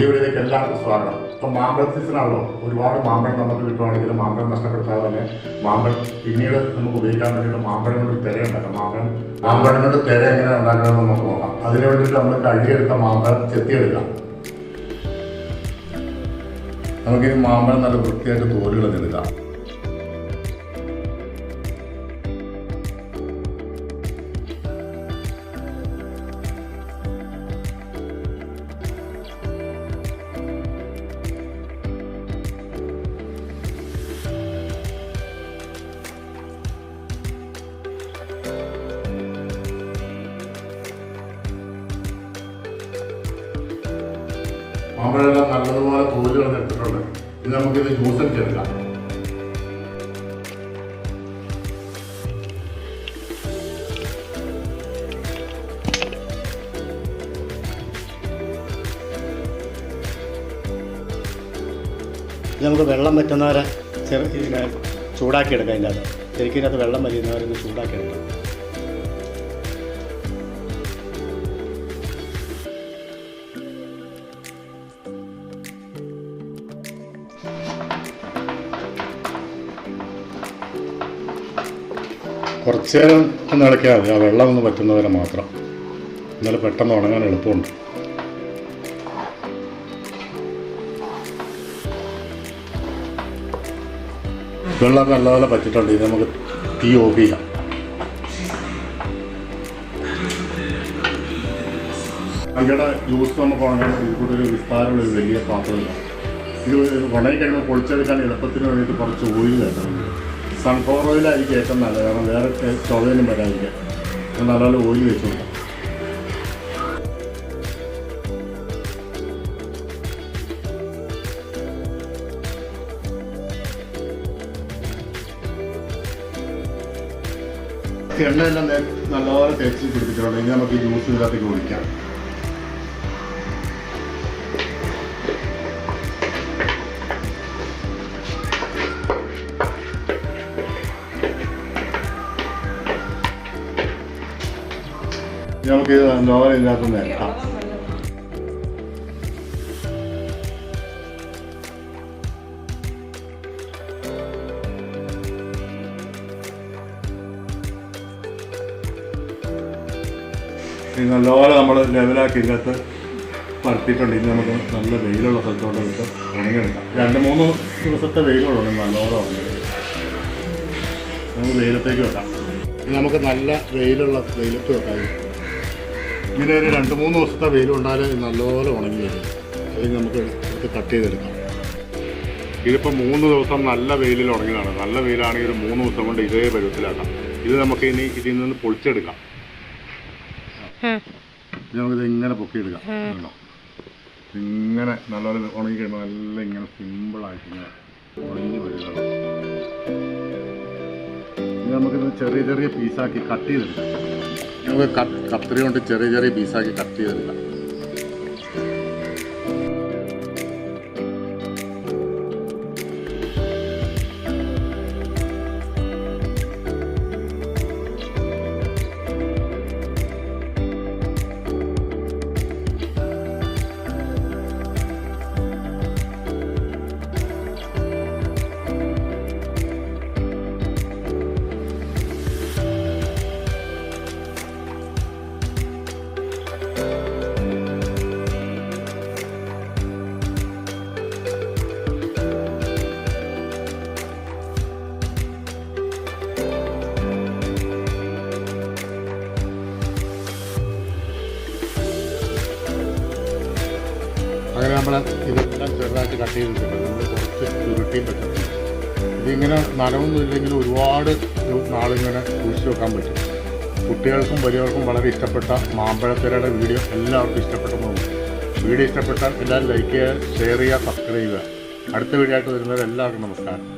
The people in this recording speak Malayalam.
പുതിയ എല്ലാവർക്കും സ്വാഗതം. ഇപ്പം മാമ്പഴ ഒരുപാട് മാമ്പഴം നമുക്ക് കിട്ടുവാണെങ്കിൽ മാമ്പഴം നഷ്ടപ്പെടുത്താതെ തന്നെ മാമ്പഴം പിന്നീട് നമുക്ക് ഉപയോഗിക്കാൻ വേണ്ടിയിട്ട് മാമ്പഴം കൊണ്ട് തിര ഉണ്ടാക്കാം മാമ്പഴം മാമ്പഴം കൊണ്ട് തിര എങ്ങനെ ഉണ്ടാക്കണമെന്ന് നമുക്ക് നോക്കാം. അതിനു വേണ്ടിയിട്ട് നമ്മൾ കഴുകിയെടുത്ത മാമ്പഴം ചെത്തിയെടുക്കാം. നമുക്കിനി മാമ്പഴം നല്ല വൃത്തിയായിട്ട് തോലുകൾ മാമ്പഴമെല്ലാം നല്ലതുപോലെ തോൽ എടുത്തിട്ടുണ്ട് ഇനി നമുക്കിത് ജ്യൂസ് അടിച്ചെടുക്കാം. ഇത് നമുക്ക് വെള്ളം പറ്റുന്നവരെ ചെറു ചൂടാക്കിയെടുക്കാം അതിന്റെ അകത്ത്. ശരിക്കും ഇതിനകത്ത് വെള്ളം വലിയുന്നവരെ ചൂടാക്കിയെടുക്കാം. കുറച്ച് നേരം ഒന്ന് ഇളക്കിയാൽ മതി. ആ വെള്ളം ഒന്ന് പറ്റുന്നവരെ മാത്രം. എന്നാലും പെട്ടെന്ന് ഉണങ്ങാൻ എളുപ്പമുണ്ട്. വെള്ളം നല്ലപോലെ പറ്റിയിട്ടുണ്ട് ഇത് നമുക്ക് തീ ഓഫ് ചെയ്യാം. അതിയുടെ ജ്യൂസ് നമുക്ക് ഉണങ്ങാൻ ഇതിൽ കൂടെ ഒരു വിസ്താരമുള്ള ഒരു വലിയ പാത്രമില്ല. ഇത് ഉണങ്ങി കഴിയുമ്പോൾ പൊളിച്ചെടുക്കാൻ എളുപ്പത്തിന് വേണ്ടിയിട്ട് കുറച്ച് ഓയിൽ വേണം സൺഫ്ലവർ ഓയിലായിരിക്കും ഏറ്റവും നല്ലത്. കാരണം വേറെ ചുവയിലും വരാതിരിക്കാം നല്ല ഓയിൽ വെച്ച് കൊടുക്കാം എണ്ണയെല്ലാം നല്ലപോലെ തേച്ച് പിടിപ്പിച്ചിട്ടുണ്ട്. ഇനി നമുക്ക് ജ്യൂസ് ഇതിനകത്തേക്ക് ഒഴിക്കാം. നമുക്ക് ഇത് ഇല്ലാത്ത ഇത് നല്ലപോലെ നമ്മൾ ലെവലാക്കി ഇതിനകത്ത് പരത്തിയിട്ടുണ്ട് ഇനി നമുക്ക് നല്ല വെയിലുള്ള സ്ഥലത്തോട്ട് ഇട്ട് ഉണങ്ങിയെടുക്കാം. രണ്ട് മൂന്ന് ദിവസത്തെ വെയിലുള്ളൂ. നല്ലപോലെ ഉണങ്ങിയെടുക്കാം നമുക്ക് വെയിലത്തേക്ക് വെക്കാം. നമുക്ക് നല്ല വെയിലുള്ള വെയിലത്ത് വെക്കാം. ഇങ്ങനെ ഒരു രണ്ട് മൂന്ന് ദിവസത്തെ വെയിലുണ്ടായാൽ നല്ലപോലെ ഉണങ്ങി വരും. അത് നമുക്ക് എടുത്ത് കട്ട് ചെയ്തെടുക്കാം. ഇതിപ്പോൾ മൂന്ന് ദിവസം നല്ല വെയിലിൽ ഉണങ്ങിയതാണ്. നല്ല വെയിലാണെങ്കിൽ ഒരു മൂന്ന് ദിവസം കൊണ്ട് ഇതേ പരുവത്തിലാക്കാം. ഇത് നമുക്ക് ഇനി ഇതിൽ നിന്ന് പൊളിച്ചെടുക്കാം. നമുക്കിത് ഇങ്ങനെ പൊക്കിയെടുക്കാം. കേട്ടോ ഇങ്ങനെ നല്ലപോലെ ഉണങ്ങി കഴിയുമ്പോൾ നല്ല ഇങ്ങനെ സിമ്പിളായിട്ട് ഇങ്ങനെ ഉണങ്ങി വരിക ഇത് നമുക്കിത് ചെറിയ ചെറിയ പീസാക്കി കട്ട് ചെയ്തെടുക്കാം. നമുക്ക് ക- കത്രി കൊണ്ട് ചെറിയ ചെറിയ പീസാക്കി കട്ട് ചെയ്തെടുക്കാം നമ്മൾ ഇതെല്ലാം ചെറുതായിട്ട് കട്ട് ചെയ്തിട്ടുണ്ട്. നമ്മൾ കുറച്ച് ചുരുട്ടിയും പറ്റും ഇതിങ്ങനെ നനവൊന്നും ഇല്ലെങ്കിൽ ഒരുപാട് നാളിങ്ങനെ സൂക്ഷിച്ച് വെക്കാൻ പറ്റും. കുട്ടികൾക്കും വലിയവർക്കും വളരെ ഇഷ്ടപ്പെട്ട മാമ്പഴത്തിരയുടെ വീഡിയോ എല്ലാവർക്കും ഇഷ്ടപ്പെട്ടു പോകും വീഡിയോ ഇഷ്ടപ്പെട്ടാൽ എല്ലാവരും ലൈക്ക് ചെയ്യുക ഷെയർ ചെയ്യുക സബ്സ്ക്രൈബ് ചെയ്യുക. അടുത്ത വീഡിയോ ആയിട്ട് വരുന്നവരെല്ലാവർക്കും നമസ്കാരം.